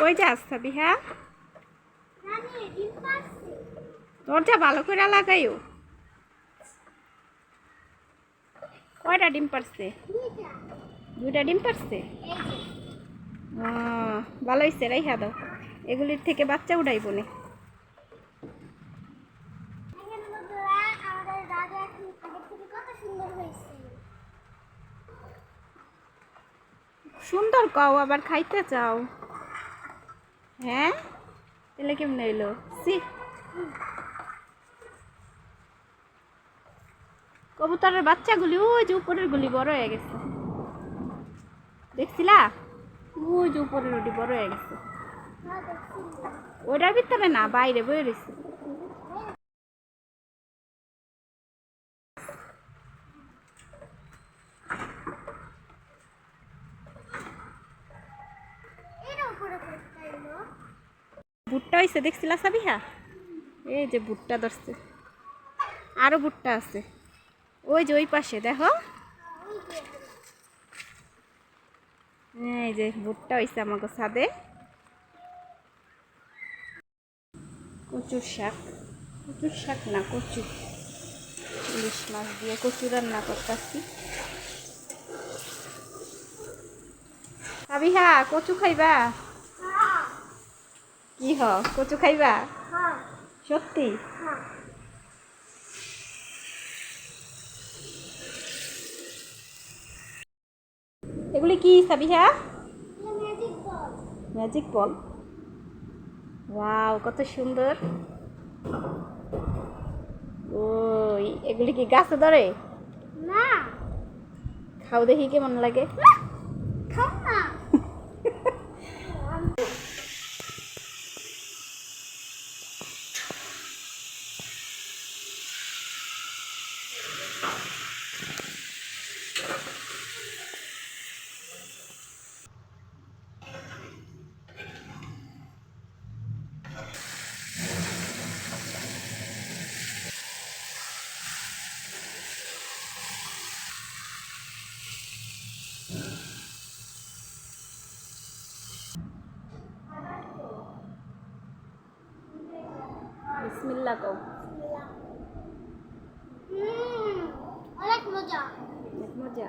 কই যাস সাবিহা পাচ্ছে দরজা ভালো করে লাগাইও। কয়টা ডিম পারছে? দুইটা ডিম পারছে? ভালো হয়েছে রাইহা দাও। এগুলির থেকে বাচ্চা উঠাইব নে। সুন্দর কও, আবার খাইতে চাও। হ্যাঁ? তাহলে কেমন এলো সি কবুতরের বাচ্চাগুলি, ওই যে উপরের গুলি বড় হয়ে গেছে। দেখছিলা? ওই যে উপরের ওটি বড় হয়ে গেছে। ওইটার ভিতরে না, বাইরে বয়ে রয়েছে ভুট্টা হয়েছে দেখছিলা সাবিহা? এই যে ভুট্টা ধরছে। আরও ভুট্টা আছে। ওই যে ওই পাশে, দেখো। এই যে ভুট্টা হয়েছে আমাকে ছাদে। কচুর শাক। কচুর শাক না, কচু। ইলিশ মাছ দিয়ে কচু রান্না করতেছি। আবিহা কচু খাইবা? হ্যাঁ কি হ? কচু খাইবা? হ্যাঁ। সত্যি? হ্যাঁ। এগুলি কি সাবিহা? এটা magic ball magic ball wow কত সুন্দর। ওই এগুলি কি গাছে ধরে? না। খাও দেখি কেমন লাগে। বিসমিল্লা কও হুম অনেক মজা। অনেক মজা।